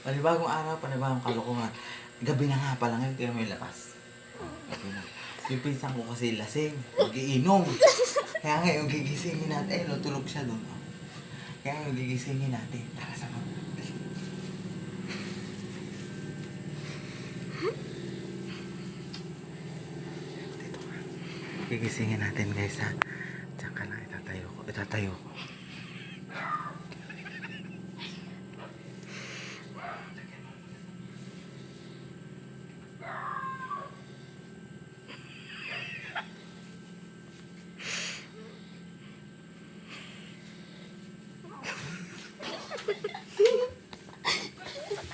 Panibagong araw, panibagong kalokohan. Gabi na nga pala ngayon, kaya may lakas. Gabi na. Yung pinsan ko kasi lasing, magiinom. Kaya ngayon gigisingin natin. Eh, tulog siya doon. oh. Kaya ngayon gigisingin natin. Tara sa mga. Gigisingin natin guys ha. Diyan ka lang, itatayo ko. Itatayo ko.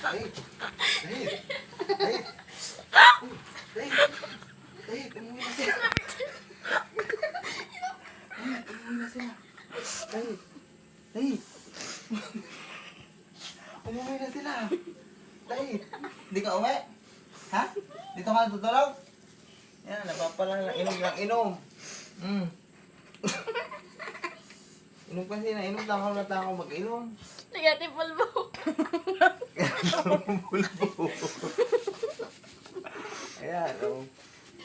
Dahil! Dahil! Dahil! Dahil! Dahil! Umuwi na sila! Dahil! Umuwi na sila! Dahil! Ha? Dito ka tutulog? Yan, napapalang lang inom lang inom. Mm. inom kasi na inom, takaw na takaw mag-inom. Negative bulbo. Pupulbo. Ayan, oh.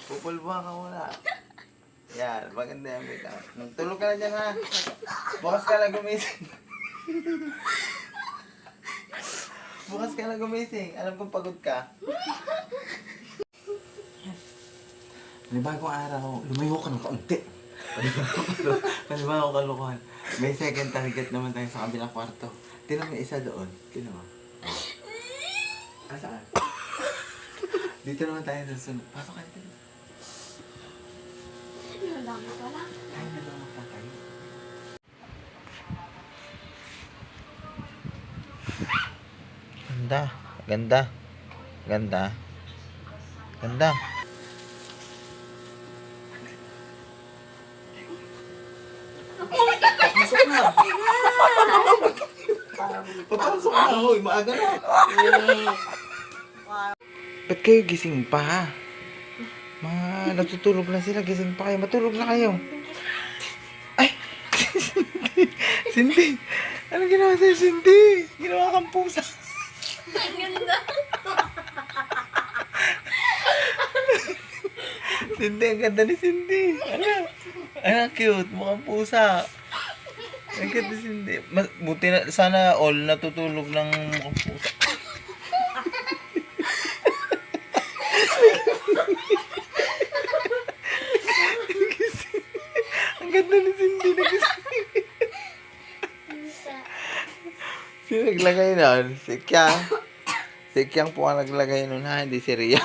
Pupulbo ka muna. Yan, maganda yan, Bika. Tulog ka na dyan, ha? Bukas ka na gumising. Bukas ka na gumising. Alam kong pagod ka. Panibagong araw, lumayo ka ng kaunti. Panibagong kalukuhan. May second target naman tayo sa kabilang kwarto. Tinan mo yung isa doon. Tinan mo. Ah, saan? Dito naman tayo sa sunod. Pasok ka dito. Yun lang ko lang. Tayo na lang. Ganda. Ganda. Ganda. Ganda. Papasok na. Papasok na. Hoy, maaga na. Ba't kayo gising pa? Mga natutulog na sila, gising pa kayo. Matulog na kayo. Ay! Cindy! Ano ginawa sa'yo, Cindy? Ginawa kang pusa. Ang ganda. Cindy, ang ganda ni Cindy. Ano? Ano, cute. Mukhang pusa. Ganda ni Cindy. Mas, buti na, sana all natutulog ng mukhang pusa. ang ganda ni Cindy. Nagising. Sino naglagay nun? Si Kyang. Si Kyang po ang naglagay nun ha, hindi si Ria.